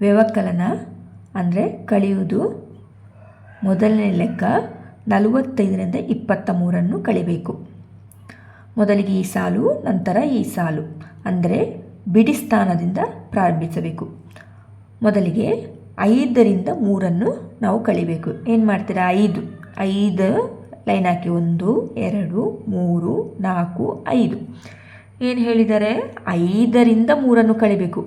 ವ್ಯವಕಲನ ಅಂದರೆ ಕಳೆಯುವುದು ಮೊದಲನೇ ಲೆಕ್ಕ ನಲವತ್ತೈದರಿಂದ ಇಪ್ಪತ್ತ ಮೂರನ್ನು ಕಳಿಬೇಕು ಮೊದಲಿಗೆ ಈ ಸಾಲು, ನಂತರ ಈ ಸಾಲು ಅಂದರೆ ಬಿಡಿ ಸ್ಥಾನದಿಂದ ಪ್ರಾರಂಭಿಸಬೇಕು. ಮೊದಲಿಗೆ ಐದರಿಂದ ಮೂರನ್ನು ನಾವು ಕಳಿಬೇಕು ಏನು ಮಾಡ್ತೀರಾ? ಐದು. ಐದು ಲೈನ್ ಹಾಕಿ ಒಂದು, ಎರಡು, ಮೂರು, ನಾಲ್ಕು, ಐದು. ಏನು ಹೇಳಿದರೆ? ಐದರಿಂದ ಮೂರನ್ನು ಕಳಿಬೇಕು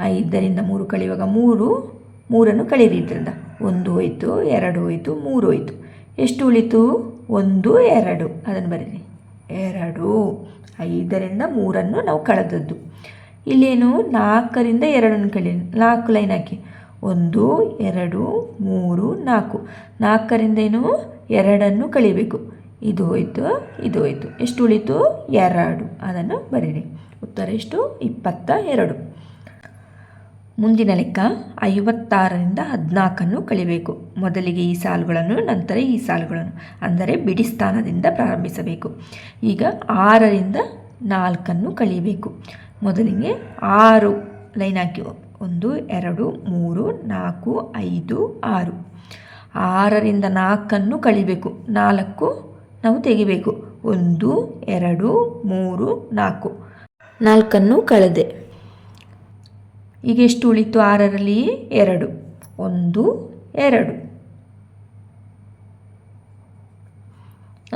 ಐದರಿಂದ ಮೂರು ಕಳೆಯುವಾಗ ಮೂರು, ಮೂರನ್ನು ಕಳೀರಿ ಇದರಿಂದ ಒಂದು ಹೋಯಿತು, ಎರಡು ಹೋಯಿತು, ಮೂರು ಹೋಯಿತು. ಎಷ್ಟು ಉಳಿತು? ಒಂದು, ಎರಡು. ಅದನ್ನು ಬರೀರಿ. ಎರಡು, ಐದರಿಂದ ಮೂರನ್ನು ನಾವು ಕಳೆದದ್ದು. ಇಲ್ಲೇನು? ನಾಲ್ಕರಿಂದ ಎರಡನ್ನು ಕಳಿ ನಾಲ್ಕು ಲೈನ್ ಹಾಕಿ. ಒಂದು, ಎರಡು, ಮೂರು, ನಾಲ್ಕು. ನಾಲ್ಕರಿಂದ ಏನು? ಎರಡನ್ನು ಕಳಿಬೇಕು ಇದು ಹೋಯಿತು ಇದು ಹೋಯಿತು. ಎಷ್ಟು ಉಳಿತು? ಎರಡು. ಅದನ್ನು ಬರೀರಿ. ಉತ್ತರ ಎಷ್ಟು? ಇಪ್ಪತ್ತ ಎರಡು. ಮುಂದಿನ ಲೆಕ್ಕ ಐವತ್ತಾರರಿಂದ ಹದಿನಾಲ್ಕನ್ನು ಕಳಿಬೇಕು ಮೊದಲಿಗೆ ಈ ಸಾಲುಗಳನ್ನು, ನಂತರ ಈ ಸಾಲುಗಳನ್ನು, ಅಂದರೆ ಬಿಡಿ ಸ್ಥಾನದಿಂದ ಪ್ರಾರಂಭಿಸಬೇಕು. ಈಗ ಆರರಿಂದ ನಾಲ್ಕನ್ನು ಕಳಿಬೇಕು ಮೊದಲಿಗೆ ಆರು, ಲೈನ್ ಹಾಕಿ, ಒಂದು, ಎರಡು, ಮೂರು, ನಾಲ್ಕು, ಐದು, ಆರು. ಆರರಿಂದ ನಾಲ್ಕನ್ನು ಕಳಿಬೇಕು ನಾಲ್ಕು ನಾವು ತೆಗಿಬೇಕು. ಒಂದು, ಎರಡು, ಮೂರು, ನಾಲ್ಕು. ನಾಲ್ಕನ್ನು ಕಳೆದೆ. ಈಗ ಎಷ್ಟು ಉಳಿತು? ಆರರಲ್ಲಿ ಎರಡು. ಒಂದು ಎರಡು.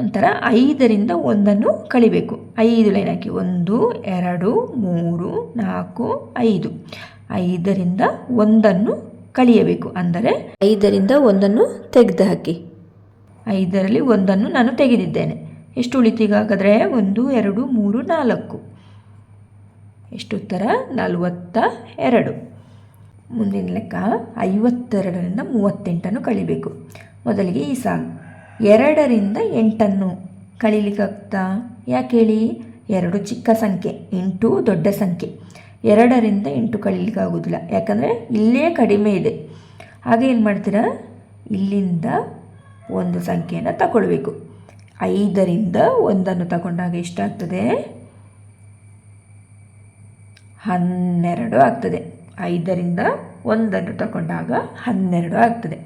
ನಂತರ ಐದರಿಂದ ಒಂದನ್ನು ಕಳಿಬೇಕು. ಐದು ಲೈನ್ ಹಾಕಿ. ಒಂದು ಎರಡು ಮೂರು ನಾಲ್ಕು ಐದು. ಐದರಿಂದ ಒಂದನ್ನು ಕಳಿಯಬೇಕು. ಅಂದರೆ ಐದರಿಂದ ಒಂದನ್ನು ತೆಗೆದು ಹಾಕಿ ಐದರಲ್ಲಿ ಒಂದನ್ನು ನಾನು ತೆಗೆದಿದ್ದೇನೆ. ಎಷ್ಟು ಉಳಿತು ಈಗ? ಹಾಗಾದರೆ ಒಂದು ಎರಡು ಮೂರು ನಾಲ್ಕು. ಎಷ್ಟು ಉತ್ತರ ನಲವತ್ತ ಎರಡು. ಮುಂದಿನ ಲೆಕ್ಕ ಐವತ್ತೆರಡರಿಂದ ಮೂವತ್ತೆಂಟನ್ನು ಕಳಿಬೇಕು. ಮೊದಲಿಗೆ ಈ ಸಾಲು. ಎರಡರಿಂದ ಎಂಟನ್ನು ಕಳೀಲಿಕ್ಕಾಗ್ತಾ ಯಾಕೆ ಹೇಳಿ? ಎರಡು ಚಿಕ್ಕ ಸಂಖ್ಯೆ, ಎಂಟು ದೊಡ್ಡ ಸಂಖ್ಯೆ. ಎರಡರಿಂದ ಎಂಟು ಕಳೀಲಿಕ್ಕಾಗೋದಿಲ್ಲ ಯಾಕಂದರೆ ಇಲ್ಲೇ ಕಡಿಮೆ ಇದೆ. ಹಾಗೆ ಏನು ಮಾಡ್ತೀರಾ? ಇಲ್ಲಿಂದ ಒಂದು ಸಂಖ್ಯೆಯನ್ನು ತಗೊಳ್ಬೇಕು. ಐದರಿಂದ ಒಂದನ್ನು ತಗೊಂಡಾಗ ಎಷ್ಟಾಗ್ತದೆ? ಹನ್ನೆರಡು ಆಗ್ತದೆ. ಐದರಿಂದ ಒಂದನ್ನು ತಗೊಂಡಾಗ ಹನ್ನೆರಡು ಆಗ್ತದೆ.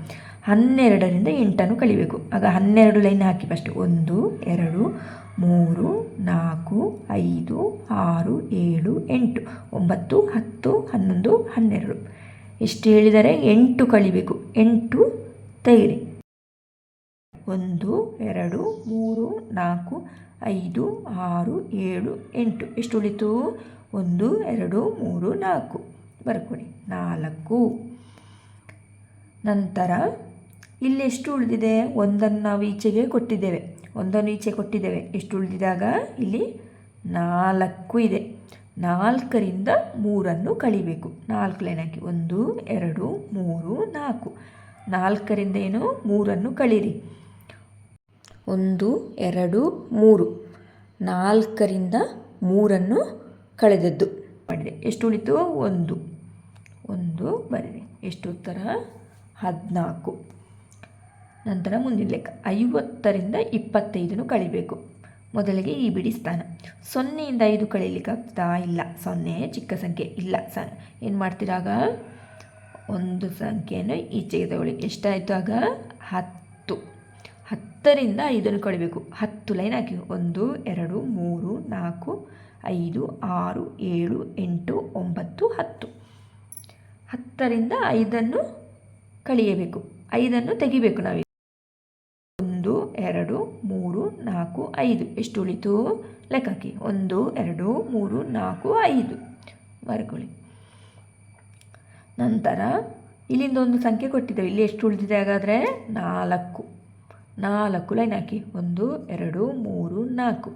ಹನ್ನೆರಡರಿಂದ ಎಂಟನ್ನು ಕಳಿಬೇಕು ಆಗ ಹನ್ನೆರಡು ಲೈನ್ ಹಾಕಿ ಫಸ್ಟ್ ಒಂದು, ಎರಡು, ಮೂರು, ನಾಲ್ಕು, ಐದು, ಆರು, ಏಳು, ಎಂಟು, ಒಂಬತ್ತು, ಹತ್ತು, ಹನ್ನೊಂದು, ಹನ್ನೆರಡು. ಎಷ್ಟು ಹೇಳಿದರೆ ಎಂಟು ಕಳಿಬೇಕು ಎಂಟು ತೆಗಿರಿ ಒಂದು, ಎರಡು, ಮೂರು, ನಾಲ್ಕು ಐದು, ಆರು, ಏಳು, ಎಂಟು. ಎಷ್ಟು ಉಳಿತು ಒಂದು, ಎರಡು, ಮೂರು, ನಾಲ್ಕು. ಬರ್ಕೊಡಿ. ನಾಲ್ಕು. ನಂತರ ಇಲ್ಲಿ ಎಷ್ಟು ಉಳಿದಿದೆ ಒಂದನ್ನು ನಾವು ಈಚೆಗೆ ಕೊಟ್ಟಿದ್ದೇವೆ. ಒಂದನ್ನು ಈಚೆ ಕೊಟ್ಟಿದ್ದೇವೆ. ಎಷ್ಟು ಉಳಿದಿದಾಗ ಇಲ್ಲಿ ನಾಲ್ಕು ಇದೆ. ನಾಲ್ಕರಿಂದ ಮೂರನ್ನು ಕಳಿಬೇಕು. ನಾಲ್ಕು ಲೈನ್ ಹಾಕಿ. ಒಂದು, ಎರಡು, ಮೂರು, ನಾಲ್ಕು. ನಾಲ್ಕರಿಂದ ಏನು? ಮೂರನ್ನು ಕಳೀರಿ. ಒಂದು, ಎರಡು, ಮೂರು. ನಾಲ್ಕರಿಂದ ಮೂರನ್ನು ಕಳೆದದ್ದು. ಮಾಡಿದೆ ಎಷ್ಟು ಉಳಿತು? ಒಂದು. ಒಂದು ಬರೀರಿ ಎಷ್ಟು ಉತ್ತರ? ಹದಿನಾಲ್ಕು. ನಂತರ ಮುಂದಿನ ಲೆಕ್ಕ. ಐವತ್ತರಿಂದ ಇಪ್ಪತ್ತೈದನ್ನು ಕಳಿಬೇಕು. ಮೊದಲಿಗೆ ಈ ಬಿಡಿ ಸ್ಥಾನ. ಸೊನ್ನೆಯಿಂದ ಐದು ಕಳೀಲಿಕ್ಕಾಗ್ತಾ ಇಲ್ಲ. ಸೊನ್ನೆ ಚಿಕ್ಕ ಸಂಖ್ಯೆ. ಇಲ್ಲ. ಸ ಏನು ಮಾಡ್ತೀರಾಗ? ಒಂದು ಸಂಖ್ಯೆಯನ್ನು ಈಚೆಗೆ ತಗೊಳ್ಳಿ. ಎಷ್ಟಾಯಿತು ಆಗ? ಹತ್ತು. ಹತ್ತರಿಂದ ಐದನ್ನು ಕಳಿಬೇಕು. ಹತ್ತು ಲೈನ್ ಹಾಕಿ. ಒಂದು, ಎರಡು, ಮೂರು, ನಾಲ್ಕು, ಐದು, ಆರು, ಏಳು, ಎಂಟು, ಒಂಬತ್ತು, ಹತ್ತು. ಹತ್ತರಿಂದ ಐದನ್ನು ಕಳಿಯಬೇಕು. ಐದನ್ನು ತೆಗಿಬೇಕು ನಾವು ಒಂದು, ಎರಡು, ಮೂರು, ನಾಲ್ಕು, ಐದು. ಎಷ್ಟು ಉಳಿತು? ಲೆಕ್ಕಕ್ಕೆ ಒಂದು, ಎರಡು, ಮೂರು, ನಾಲ್ಕು, ಐದು. ಬರ್ಕೊಳ್ಳಿ ನಂತರ ಇಲ್ಲಿಂದ ಒಂದು ಸಂಖ್ಯೆ ಕೊಟ್ಟಿದ್ದೇವೆ. ಇಲ್ಲಿ ಎಷ್ಟು ಉಳಿದಿದೆ ಹಾಗಾದರೆ? ನಾಲ್ಕು. ನಾಲ್ಕು ಲೈನ್ ಹಾಕಿ. ಒಂದು, ಎರಡು, ಮೂರು, ನಾಲ್ಕು.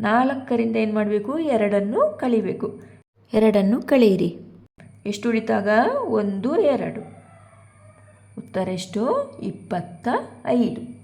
ನಾಲ್ಕರಿಂದ ಏನು ಮಾಡಬೇಕು? ಎರಡನ್ನು ಕಳಿಬೇಕು ಎರಡನ್ನು ಕಳೆಯಿರಿ ಎಷ್ಟು ಉಳಿತಾಗ? ಒಂದು, ಎರಡು. ಉತ್ತರ ಎಷ್ಟು? ಇಪ್ಪತ್ತ ಐದು.